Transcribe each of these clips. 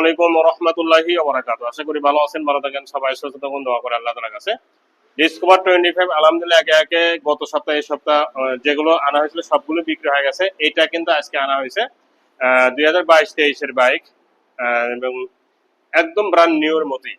আলাইকুম রহমতুল্লাহি ওবরাকাতু আশা করি ভালো আছেন, ভালো থাকেন, সবাই সুস্থ থাকুন, দোয়া করে আল্লাহ কাছে। ডিসকভার টোয়েন্টি ফাইভ আলহামদুলিল্লাহ, একে একে গত সপ্তাহে সপ্তাহ যেগুলো আনা হয়েছিল, সবগুলো বিক্রি হয়ে গেছে। এটা কিন্তু আজকে আনা হয়েছে দুই হাজার বাইশ তেইশের বাইক এবং একদম ব্রান্ড নিউর মতোই।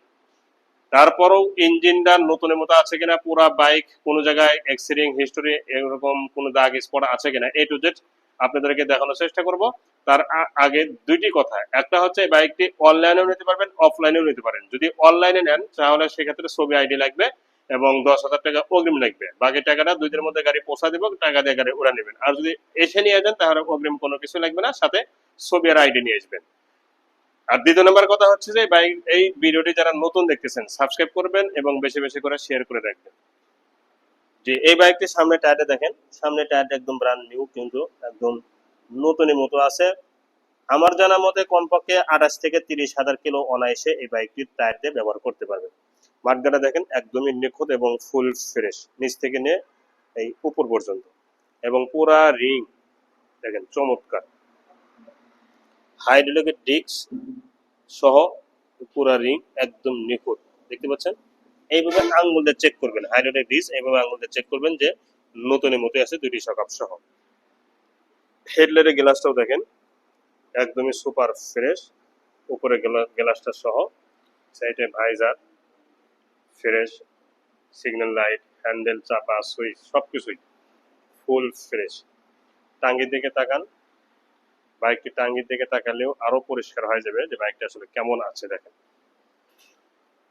তারপরেও ইঞ্জিনটা নতুনের মতো আছে কিনা, পুরা বাইক কোনো জায়গায় এক্সিডিং হিস্টোরি এরকম কোনো দাগ স্পট আছে কিনা এ টু জেড আপনাদেরকে দেখানোর চেষ্টা করব। তার আগে দুইটি কথা। একটা হচ্ছে বাইকটি অনলাইনেও নিতে পারবেন, অফলাইনেও নিতে পারেন। যদি অনলাইনে নেন, তাহলে সেক্ষেত্রে ছবি আইডি লাগবে এবং দশ হাজার টাকা অগ্রিম লাগবে। বাকি টাকাটা দুই দিনের মধ্যে গাড়ি পৌঁছা দেবো টাকা দিয়ে গাড়ি উড়া নেবেন। আর যদি এসে নিয়ে যান, তাহলে অগ্রিম কোনো কিছু লাগবে না। সাথে ছবি আর আইডি নিয়ে আসবেন। আর দ্বিতীয় নম্বর কথা হচ্ছে যে বাইক, এই ভিডিওটি যারা নতুন দেখতেছেন, সাবস্ক্রাইব করবেন এবং বেশি বেশি করে শেয়ার করে রাখবেন। যে এই বাইকটি সামনে টায়ারটা দেখেন। সামনে টায়ারটা একদম ব্রান্ড নিউ কিন্তু একদম নতুনের মতো আছে। আমার জানা মতে কমপক্ষে আঠাশ থেকে তিরিশ হাজার কিলো অনায়াসে এই বাইকটির টায়ার দিয়ে ব্যবহার করতে পারবেন মাঠগাটা দেখেন একদমই নিখুঁত এবং ফুল ফ্রেশ নিচ থেকে নিয়ে এই উপর পর্যন্ত। এবং পুরা রিং দেখেন চমৎকার। হাইড্রোলিকের ডিস্ক সহ পুরা রিং একদম নিখুঁত। দেখতে পাচ্ছেন? এইভাবে আঙ্গুল দিয়ে চেক করবেন হাইড্রোলিক ডিস্ক এইভাবে আঙ্গুল দিয়ে চেক করবেন যে নতুনের মতো আছে দুইটি সকাপ সহ। হেডলাইটের গ্লাসটাও দেখেন, একদমই সুপার ফ্রেশ উপরে গ্লা- গ্লাসটা সহ সাইডে visor fresh signal light handle চাপা সুইচ সবকিছুই ফুল ফ্রেশ টাঙ্গির দিকে তাকান বাইকটি টাঙ্গির দিকে তাকালেও আরও পরিষ্কার হয়ে যাবে যে বাইকটা আসলে কেমন আছে দেখেন।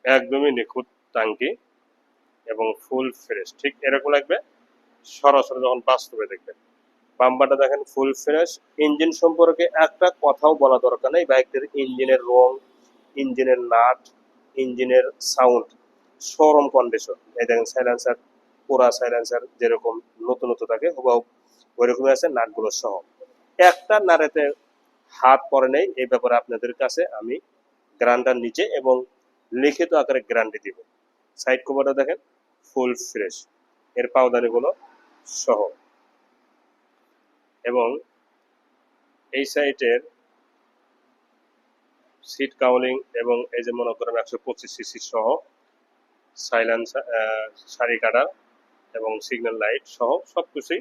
একদমই নিখুঁত। টাঙ্কি এবং ফুল ফ্রেশ, ঠিক এরকম লাগবে? সরাসরি যখন বাস্তবে দেখবেন। বাম্পারটা দেখেন, ফুল ফ্রেশ। ইঞ্জিন সম্পর্কে একটা কথাও বলা দরকার নেই। বাইকটির ইঞ্জিনের রং, ইঞ্জিনের নাট, ইঞ্জিনের সাউন্ড শোরুম কন্ডিশন এই দেখেন সাইলেন্সার পুরা সাইলেন্সার যেরকম নতুন নতুন থাকে, হুবাহু ওইরকমই আছে নাটগুলো সহ। একটা নাড়েতে হাত পড়ে নেই, এই ব্যাপারে আপনাদের কাছে আমি গ্রান্টার নিচে এবং লিখিত আকারে গ্যারান্টি দিব। সাইড কভারটা দেখেন, ফুল ফ্রেশ। এর পাওদানিগুলো সহ। এবং এই সাইটের সিট কাউলিং এবং এই যে মনে করেন একশো পঁচিশ সিসি সহ সাইলেন্স সারি কাটা এবং সিগন্যাল লাইট সহ সবকিছুই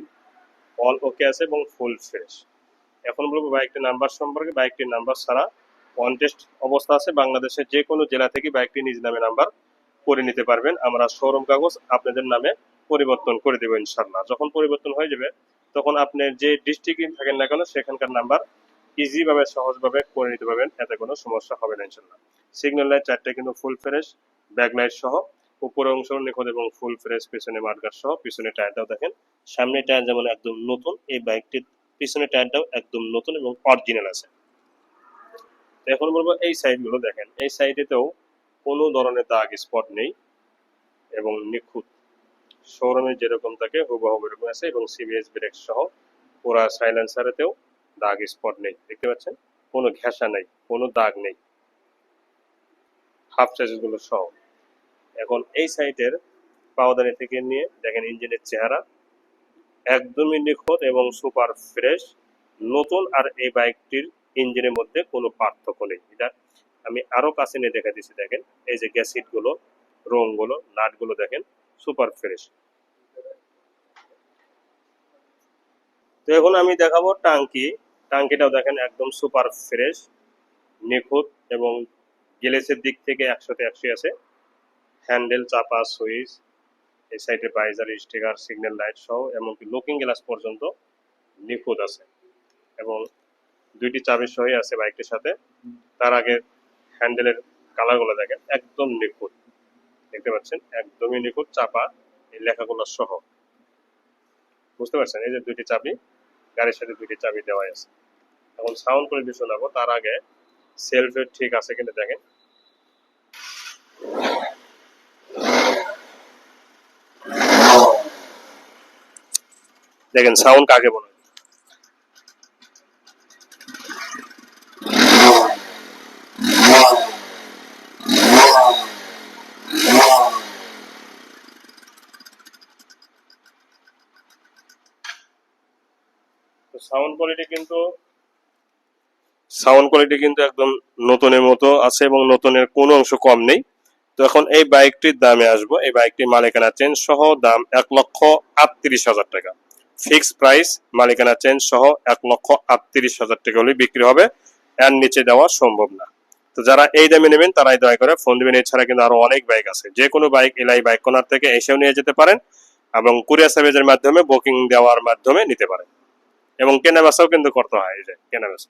অল ওকে আছে এবং ফুল ফ্রেশ। এখন বলব বাইকটির নাম্বার সম্পর্কে। বাইকটির নাম্বার ছাড়া অন টেস্ট অবস্থা আছে। বাংলাদেশের যে কোনো জেলা থেকে বাইকটি নিজ নামে নাম্বার করে নিতে পারবেন। আমরা শোরুম কাগজ আপনাদের নামে পরিবর্তন করে দেবো ইনশাল্লাহ যখন পরিবর্তন হয়ে যাবে, তখন আপনি যে ডিস্ট্রিক্টে থাকেন না কেন, সেখানকার নাম্বার ইজিভাবে সহজভাবে করে নিতে পারবেন। এতে কোনো সমস্যা হবে না ইনশাল্লাহ সিগন্যাল লাইট চারটে কিন্তু ফুল ফ্রেশ ব্যাক লাইট সহ উপরে অংশ নিখুঁত এবং ফুল ফ্রেশ পিছনে মার্কার সহ, পিছনে টায়ারটাও দেখেন। সামনে টায়ার যেমন একদম নতুন, এই বাইকটির পিছনে টায়ারটাও একদম নতুন এবং অরিজিনাল আছে। এখন বলব এই সাইডগুলো দেখেন। এই সাইডেতেও কোনো ধরনের দাগ স্পট নেই এবং নিখুঁত। শোরুমে যেরকম থাকে, হুবহু এরকম আছে এবং সিবিএস ব্রেক সহ পুরা সাইলেন্সারেতেও দাগ স্পট নেই। দেখতে পাচ্ছেন? কোনো ঘেঁষা নেই, কোনো দাগ নেই। হাফগুলো সহ। এখন এই সাইটের পাওদানি থেকে নিয়ে দেখেন ইঞ্জিনের চেহারা একদমই নিখুঁত এবং সুপার ফ্রেশ নতুন আর এই বাইকটির ইঞ্জিনের মধ্যে কোনো পার্থক্য নেই। এটা আমি আরও কাছে নিয়ে দেখা দিচ্ছি দেখেন। এই যে গ্যাসিটগুলো রংগুলো নাটগুলো দেখেন সুপার ফ্রেশ তো এখন আমি দেখাবো টাঙ্কি। টাঙ্কিটাও দেখেন একদম সুপার ফ্রেশ নিখুঁত এবং গ্লেসের দিক থেকে একশোতে একশো আছে। হ্যান্ডেল চাপা সুইচ এই সাইডে বাইজার স্টিকার সিগন্যাল লাইট সহ, এমনকি লুকিং গ্লাস পর্যন্ত নিখুঁত আছে। এবং দুইটি চাবি সহই আছে বাইকটির সাথে। তার আগে হ্যান্ডেলের কালারগুলো দেখেন, একদম নিখুঁত। দেখতে পাচ্ছেন? একদমই নিখুঁত, চাপা এই লেখাগুলো সহ। বুঝতে পারছেন? এই যে দুইটি চাবি, গাড়ির সাথে দুইটি চাবি দেওয়া আছে। এখন সাউন্ড করে দিয়ে শোনাবো, তার আগে সেলফের ঠিক আছে কিনা দেখেন। দেখেন সাউন্ড কাকে বলে? সাউন্ড কোয়ালিটি কিন্তু সাউন্ড কোয়ালিটি কিন্তু একদম নতুনের মতো আছে এবং নতুনের কোনো অংশ কম নেই। তো এখন এই বাইকটির দামে আসব। এই বাইকটির মালিকানা চেঞ্জ সহ দাম এক লক্ষ আটত্রিশ হাজার টাকা। ফিক্স প্রাইস মালিকানা চেঞ্জ সহ এক লক্ষ আটত্রিশ হাজার টাকা হলে বিক্রি হবে। এর নিচে দেওয়া সম্ভব না। তো যারা এই দামে নেবেন, তারাই দয়া করে ফোন দিবেন। এছাড়া কিন্তু আরও অনেক বাইক আছে। যে কোনো বাইক এলাই বাইক কোনার থেকে এসেও নিয়ে যেতে পারেন এবং কুরিয়ার সার্ভিসের মাধ্যমে বুকিং দেওয়ার মাধ্যমে নিতে পারেন। এবং কেনা বেচাও কিন্তু করতে হয় এই যে কেনা বেচা।